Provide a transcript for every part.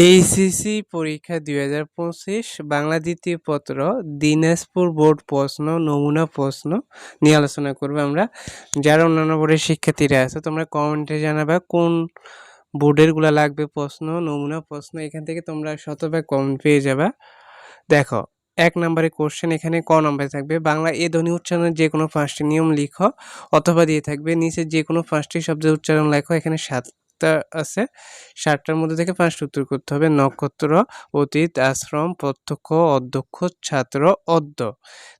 HSC পরীক্ষা দুই হাজার পঁচিশ, বাংলা দ্বিতীয় পত্র, দিনাজপুর বোর্ড প্রশ্ন, নমুনা প্রশ্ন নিয়ে আলোচনা করব আমরা। যারা অন্যান্য বোর্ডের শিক্ষার্থীরা আছে, তোমরা কমেন্টে জানাবা কোন বোর্ডেরগুলো লাগবে প্রশ্ন, নমুনা প্রশ্ন, এখান থেকে তোমরা শতভাগ কমেন্ট পেয়ে যাবা। দেখো, এক নম্বরে কোশ্চেন এখানে ক নম্বরে থাকবে? বাংলা এ ধ্বনি উচ্চারণের যে কোনো পাঁচটি নিয়ম লিখো, অথবা দিয়ে থাকবে। নিচে যে কোনো পাঁচটি শব্দের উচ্চারণ লেখো, এখানে সাতটা আছে। সাতটার মধ্যে থেকে পাঁচটা উত্তর করতে হবে। নক্ষত্র, অতীত, আশ্রম, প্রত্যক্ষ, অধ্যক্ষ, ছাত্র, অদ্য।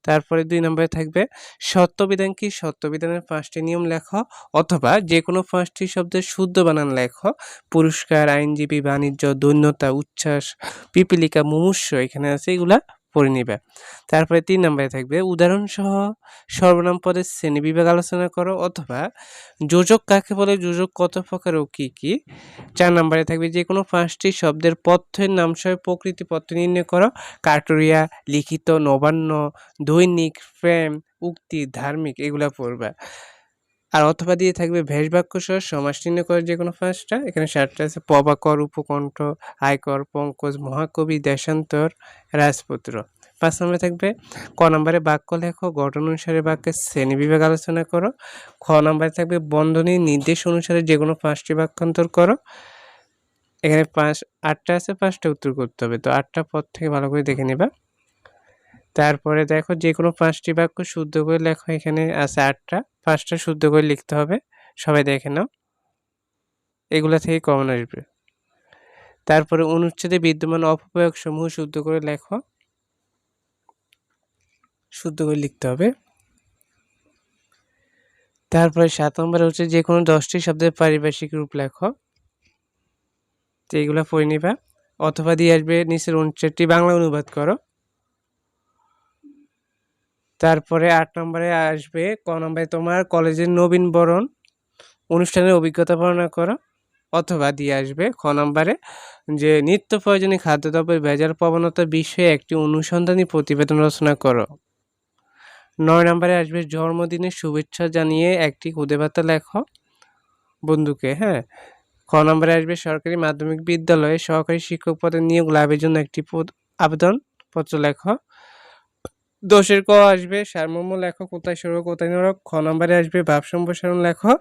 তারপরে দুই নম্বরে থাকবে, সত্যবিধান কি? সত্যবিধানের পাঁচটি নিয়ম লেখ অথবা যে কোনো পাঁচটি শব্দের শুদ্ধ বানান লেখ। পুরস্কার, আইনজীবী, বাণিজ্য, দৈন্যতা, উচ্ছ্বাস, পিপিলিকা, মুমূর্ষ এখানে আছে এগুলা। পড়ে নিবে। তারপরে তিন নম্বরে থাকবে, উদাহরণসহ সর্বনাম পদের শ্রেণি বিভাগ আলোচনা করো অথবা যোজক কাকে বলে, যোজক কত প্রকার ও কী কী। চার নম্বরে থাকবে যে কোনো পাঁচটি শব্দের পথ্যের নাম সহ প্রকৃতি পথ্য নির্ণয় করো। কাটুরিয়া লিখিত, নবান্ন, দৈনিক, প্রেম, উক্তি, ধার্মিক, এগুলা পড়বে। আর অথবা দিয়ে থাকবে ভেষ বাক্য সহ সমাস নির্ণয় করে যে কোনো পাঁচটা। এখানে সাতটা আছে পবাকর উপকণ্ঠ, আয়কর, পঙ্কজ, মহাকবি, দেশান্তর, রাজপুত্র। পাঁচ নম্বরে থাকবে, ক নম্বরে বাক্য লেখো, গঠন অনুসারে বাক্যের শ্রেণি বিভাগ আলোচনা করো। খ নম্বরে থাকবে, বন্ধনী নির্দেশ অনুসারে যে কোনো পাঁচটি বাক্যান্তর করো। এখানে পাঁচ, আটটা আছে, পাঁচটা উত্তর করতে হবে। তো আটটা পদ থেকে ভালো করে দেখে নেবা। তারপরে দেখো যে কোনো পাঁচটি বাক্য শুদ্ধ করে লেখো, এখানে আছে আটটা। পাঁচটা শুদ্ধ করে লিখতে হবে। সবাই দেখে নাও। এগুলা থেকে কমন আসবে। তারপরে অনুচ্ছেদে বিদ্যমান অপপ্রয়োগ সমূহ শুদ্ধ করে লেখো। শুদ্ধ করে লিখতে হবে। তারপরে সাত নম্বরে হচ্ছে যে কোনো দশটি শব্দের পারিভাষিক রূপ লেখো। তো এইগুলো পড়ে নিবা। অথবা দিয়ে আসবে নিচের অনুচ্ছেদটি বাংলা অনুবাদ করো। তারপরে আট নম্বরে আসবে, ক নম্বরে তোমার কলেজের নবীন বরণ, অনুষ্ঠানের অভিজ্ঞতা বর্ণনা করো, অথবা দিয়ে আসবে খ নম্বরে যে নিত্য প্রয়োজনীয় খাদ্যদ্রব্যের ভেজাল প্রবণতা বিষয়ে একটি অনুসন্ধানী প্রতিবেদন রচনা করো। নয় নম্বরে আসবে জন্মদিনের শুভেচ্ছা জানিয়ে একটি খুদে বার্তা লেখো বন্ধুকে হ্যাঁ? খ নম্বরে আসবে সরকারি মাধ্যমিক বিদ্যালয়ে সহকারী শিক্ষক পদে নিয়োগ লাভের জন্য একটি আবেদন পত্র লেখো। দোষের ক আসবে? সারমর্ম লেখো, কোথায় সরব, কোথায় নরক? খ নম্বরে আসবে, ভাব সম্প্রসারণ লেখো।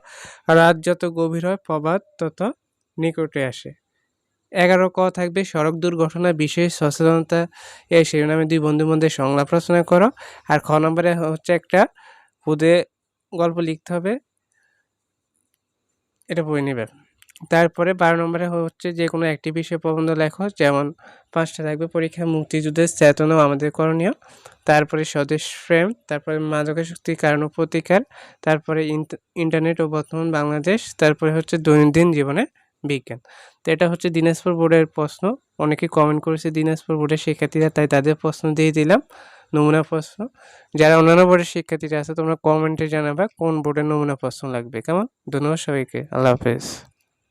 রাত যত গভীর হয়, প্রবাদ তত নিকটে আসে। এগারো ক থাকবে, সড়ক দুর্ঘটনা বিশেষ সচেতনতা এই শিরোনামে দুই বন্ধুর মধ্যে সংলাপ রচনা করো। আর খ নম্বরে হচ্ছে একটা খুদে গল্প লিখতে হবে। এটা পড়ে নেবে। তারপরে বারো নম্বরে হচ্ছে যে কোনো একটি বিষয়ে প্রবন্ধ লেখো, যেমন পাঁচটা থাকবে, পরীক্ষা, মুক্তিযুদ্ধের চেতনাও আমাদের করণীয়। তারপরে স্বদেশ ফ্রেম তারপরে মাদকাসক্তির কারণ প্রতিকার, তারপরে ইন্টারনেট ও বর্তমান বাংলাদেশ, তারপরে হচ্ছে দৈনন্দিন জীবনে বিজ্ঞান। তো এটা হচ্ছে দিনাজপুর বোর্ডের প্রশ্ন। অনেকে কমেন্ট করেছে দিনাজপুর বোর্ডের শিক্ষার্থীরা, তাই তাদের প্রশ্ন দিয়ে দিলাম। নমুনা প্রশ্ন। যারা অন্যান্য বোর্ডের শিক্ষার্থীরা আছে, তোমরা কমেন্টে জানাবা কোন বোর্ডের নমুনা প্রশ্ন লাগবে। কেমন? ধন্যবাদ সবাইকে। আল্লাহ হাফেজ।